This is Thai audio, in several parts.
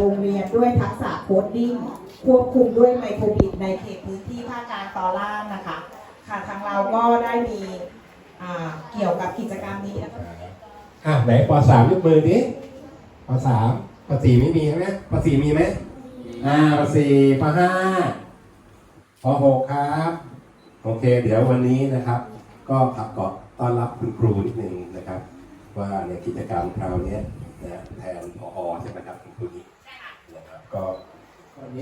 โรงเรียนด้วยทักษะโคดดิ้งควบคุมด้วยไมโครบิตในเขตพื้นที่ภาคกลางตอนล่างนะคะ ค่ะทางเราก็ได้มีเกี่ยวกับกิจกรรมนี้แล้วก็อะไหนปสามยกมือดิปสามปสี่ไม่มีใช่ไหมปสี่มีไหมอ่าปสี่ปห้าปหกครับโอเค เดี๋ยววันนี้นะครับ ก็ขับเกาะต้อนรับคุณครูนิดนึงนะครับ ว่าในกิจกรรมคราวนี้นะแทนพอใช่ไหมครับคุณครูนินะครับก็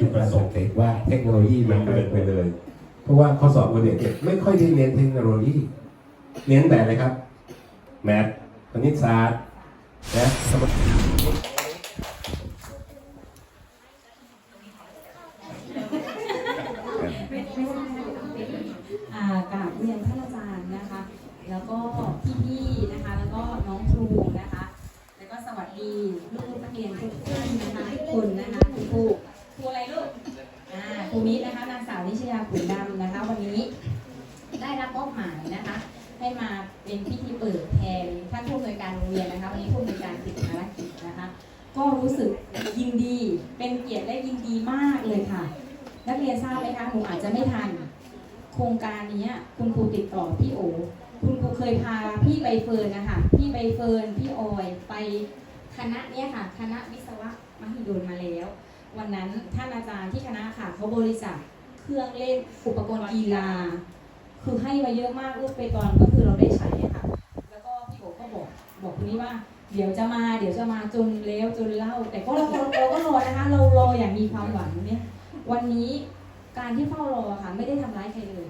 จุด ประสงค์เอกว่าเทคโนโลยีมันเกิดไปเลย เพราะว่าข้อสอบวันเด็กไม่ค่อยได้เน้นเทคโนโลยี เน้นแต่อะไรครับ แมทคณิตศาสตร์นะสม อ่ากราบเรียนท่านอาจารย์นะคะ แล้วก็พี่ๆนะคะ แล้วก็น้องครูนะคะ แล้วก็สวัสดีลูกๆนักเรียนทุกท่านนะคะทุกคนนะคะคุณครูครูอะไรลูก อ่าครูมิตรนะคะนางสาวนิชยาขุนดำนะคะ วันนี้ได้รับมอบหมายนะคะ ให้มาเป็นพิธีเปิดแทนท่านผู้อำนวยการโรงเรียนนะคะ วันนี้ผู้อำนวยการติดภารกิจนะคะ ก็รู้สึกยินดีเป็นเกียรติและยินดีมากเลยค่ะ นักเรียนทราบไหมคะหนูอาจจะไม่ทัน โครงการนี้คุณครูติดต่อพี่โอคุณครูเคยพาพี่ใบเฟิร์นนะคะพี่ใบเฟิร์นพี่ออยไปคณะเนี้ยค่ะ คณะวิศวะมหิดลมาแล้ว วันนั้นท่านอาจารย์ที่ เขาบริจาคเครื่องเล่นอุปกรณ์กีฬา คือให้มาเยอะมากลูกไปตอนก็คือเราได้ใช้ค่ะ แล้วก็พี่โอก็บอกบอกคนนี้ว่า เดี๋ยวจะมาเดี๋ยวจะมาจนแล้วจนเล่า แต่ก็เราเราก็รอนะคะ เรารออย่างมีความหวังเนี่ยวันนี้การที่เฝ้ารอค่ะ ไม่ได้ทำร้ายใครเลย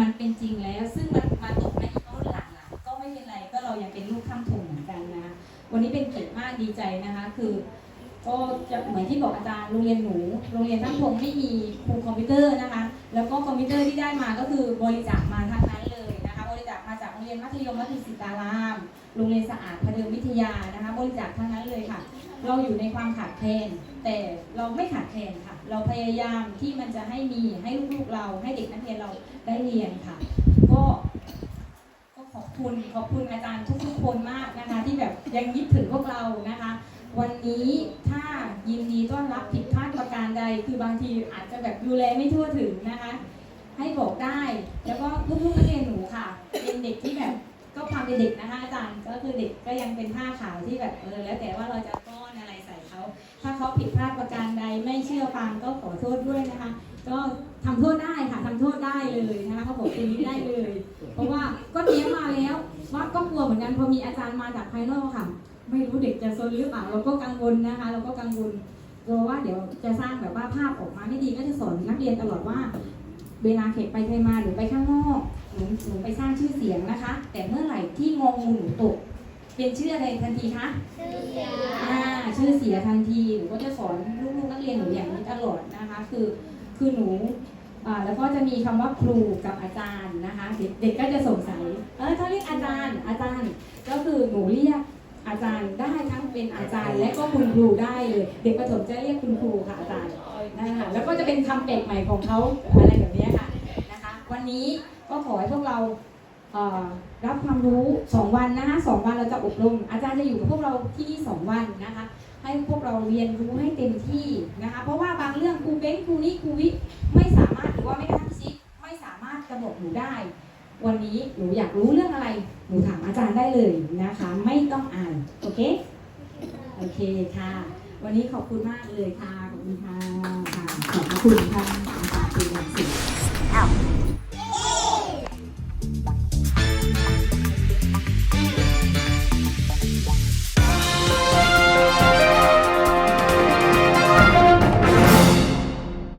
มันเป็นจริงแล้ว ซึ่งมันมาตกในอีกรุ่นหลังอะก็ไม่เป็นไรก็เรายังเป็นลูกข้ามทงเหมือนกันนะวันนี้เป็นเกียรติมากดีใจนะคะ คือ ก็จะเหมือนที่บอกอาจารย์โรงเรียนหนู โรงเรียนทั้งพงไม่มีครูคอมพิวเตอร์นะคะ แล้วก็คอมพิวเตอร์ที่ได้มาก็คือบริจาคมาทั้งนั้นเลยนะคะ บริจาคมาจากโรงเรียนมัธยมมัธยมศิตาราม โรงเรียนสะอาดพเดิมวิทยานะคะ บริจาคทั้งนั้นเลยค่ะ เราอยู่ในความขาดแคลนแต่เราไม่ขาดแคลนค่ะ เราพยายามที่มันจะให้มีให้ลูกๆเราให้เด็กนักเรียนเราได้เรียนค่ะ ก็ก็ขอบคุณขอบคุณอาจารย์ทุกๆคนมากนะคะ ที่แบบยังยึดถึงพวกเรานะคะ วันนี้ถ้ายินดีต้อนรับผิดพลาดประการใด คือบางทีอาจจะแบบดูแลไม่ทั่วถึงนะคะ ให้บอกได้แล้วก็ลูกๆนักเรียนหนูค่ะ เป็นเด็กที่แบบก็ความเป็นเด็กนะคะอาจารย์ก็คือเด็กก็ยังเป็นผ้าขาวที่แบบเออแล้วแต่ว่าเราจะป้อนอะไรใส่เขาถ้าเขาผิดพลาดประการใดไม่เชื่อฟังก็ขอโทษด้วยนะคะ ก็ทำโทษได้ค่ะทำโทษได้เลยนะคะเขาบอกเป็นนี้ได้เลย เพราะว่าก็เตรียมมาแล้ว ว่าก็กลัวเหมือนกันพอมีอาจารย์มาจากภายนอกค่ะ ไม่รู้เด็กจะซนหรือเปล่าเราก็กังวลนะคะ เราก็กังวลกลัวว่าเดี๋ยวจะสร้างแบบว่าภาพออกมาไม่ดีก็จะสอนนักเรียนตลอดว่า เวลาเขกไปใครมาหรือไปข้างนอกหนูหนูไปสร้างชื่อเสียงนะคะ แต่เมื่อไหร่ที่งงงูหนูตก เป็นชื่ออะไรทันทีคะชื่อเสียอ่าชื่อเสียทันทีหนูก็จะสอนลูกๆนักเรียนหนูอย่างนี้ตลอดนะคะ คือคือหนู แล้วก็จะมีคำว่าครูกับอาจารย์นะคะ เด็กก็จะสงสัยเออถ้าเรียกอาจารย์อาจารย์ก็คือหนูเรียกอาจารย์ได้ทั้งเป็นอาจารย์ และก็คุณครูได้เลยเด็กประถมจะเรียกคุณครูค่ะอาจารย์นะคะแล้วก็จะเป็นคำแปลกใหม่ของเขาอะไรแบบนี้ค่ะนะคะ วันนี้ก็ขอให้พวกเรารับความรู้ 2 วันนะคะสองวันเราจะอบรม อาจารย์จะอยู่กับพวกเราที่นี่2วันนะคะ ให้พวกเราเรียนรู้ให้เต็มที่นะคะ เพราะว่าบางเรื่องครูเบ้นครูนี้ครูวิไม่สา วันนี้หนูอยากรู้เรื่องอะไร หนูถามอาจารย์ได้เลยนะคะ ไม่ต้องอ่าน โอเค โอเคค่ะ วันนี้ขอบคุณมากเลยค่ะ ขอบคุณค่ะ ขอบคุณค่ะอาจารย์เป็นอย่างสูง